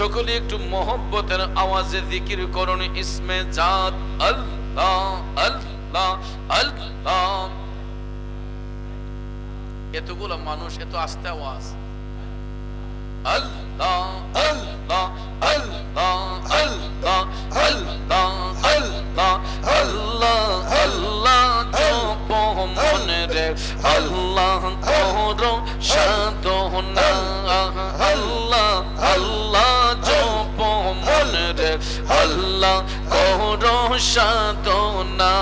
সকলে একটু মোহব্বতের আওয়াজে জিকির করুন, ইসমে জাত, আল্লাহ আল্লাহ আল্লাহ। এতগুলো মানুষ, এত আস্তে আওয়াজ। আল্লাহ আল্লাহ আল্লাহ আল্লাহ আল্লাহ আল্লাহ আল্লাহ সাধনা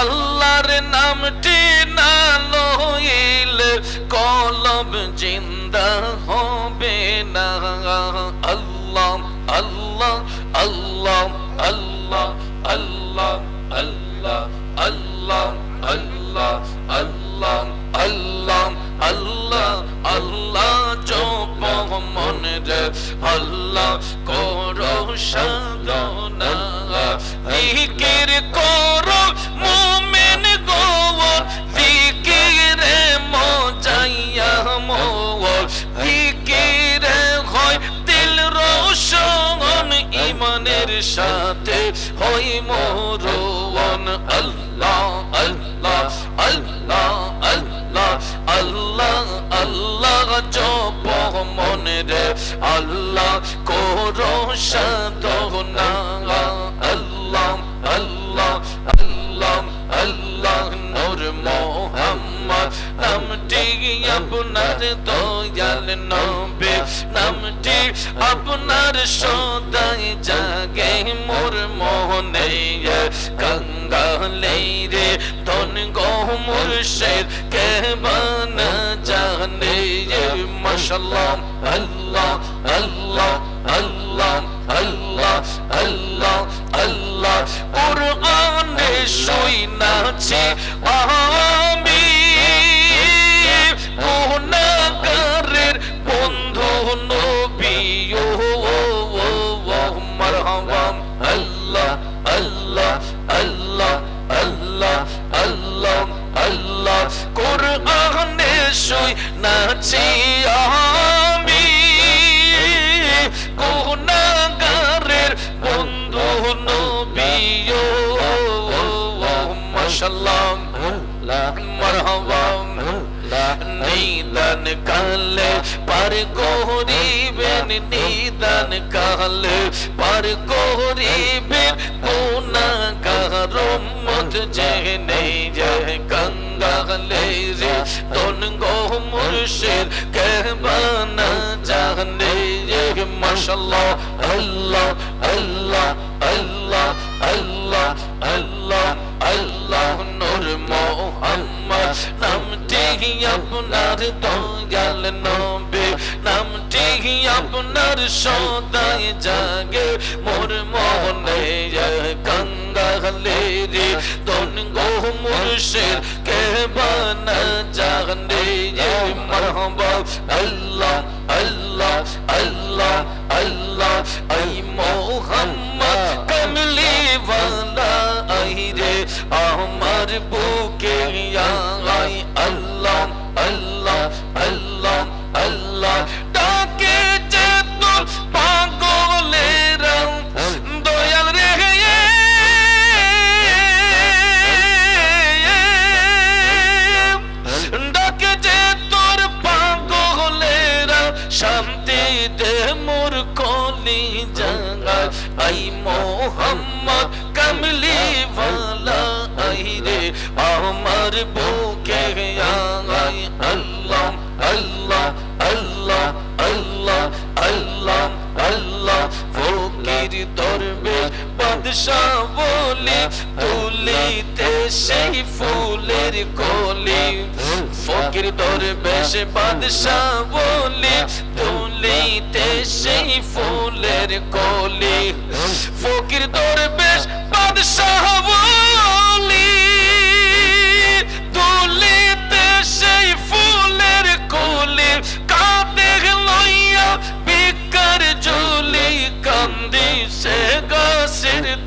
আল্লাহর নামটি না লইলে কলব জিন্দা হবে না আল্লাহ আল্লাহ আল্লাহ আল্লাহ আল্লাহ আল্লাহ আল্লাহ আল্লাহ আল্লাহ আল্লাহ আল্লাহ আল্লাহ জপ মনে রে আল্লাহ করো সাধনা জিকির করো, মুমিন গো জিকিরে মজাইয়া মোর জিকিরে হয় দিল রোশন, ইমানের সাথে হই মোরন আল্লাহ আল্লাহ আল্লাহ আল্লাহ আল্লাহ আল্লাহ, জপ মনে রে আল্লাহ করো সাধনা আপনার দয়াল নবে নামটি আপনার সদাই জাগে মোর মোহনে। গঙ্গালে রে তন গো মুর্শিদ, কে বানা জানে? মাশাল্লাহ আল্লাহ আল্লাহ আল্লাহ আল্লাহ আল্লাহ আল্লাহ। কোরআনে শুইনাছি আমি আমি গুনাহগারের বন্ধু নবী ও মাশাআল্লাহ মারহাবা নিদান কালে পার গরিবেন নিদান কালে পার গরিবেন আপনার দয়াল নবে নামটি আপনার সদাই জাগে মোর মনে গঙ্গালে রে তন গো মুর্শিদ কে বানা মারহাবা আল্লাহ আল্লাহ বুকে আই আল্লাহ আল্লাহ আল্লাহ আল্লাহ ডাকে যে তোর পাগলেরা দয়াল রে ডাকে যে তোর পাগলেরা শান্তি দে মোর কলি আই মোহাম্মদ কামলি ওয়ালা আই রে আমার বুকে আই আল্লাহ আল্লাহ আল্লাহ আল্লাহ আল্লাহ আল্লাহ। ফকির দরবে বাদশাহ বলে, তুলিতে সেই ফুলের কলি। ফকির দরবেশ বাদশাহ বলে, তুলিতে সেই ফুলের কলি।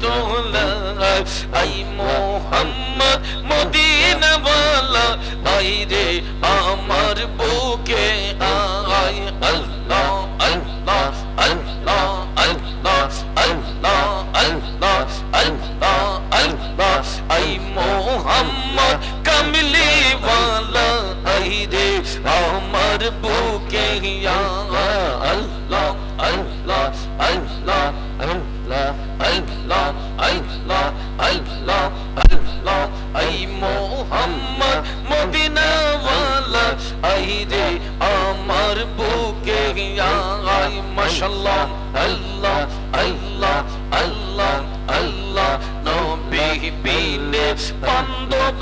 তোলা আই মোহাম্মদ মদিনা বালা আই রে আমার আল্লাহ আল্লাহ আল্লাহ আল্লাহ আল্লাহ নবী বিনে বান্ধব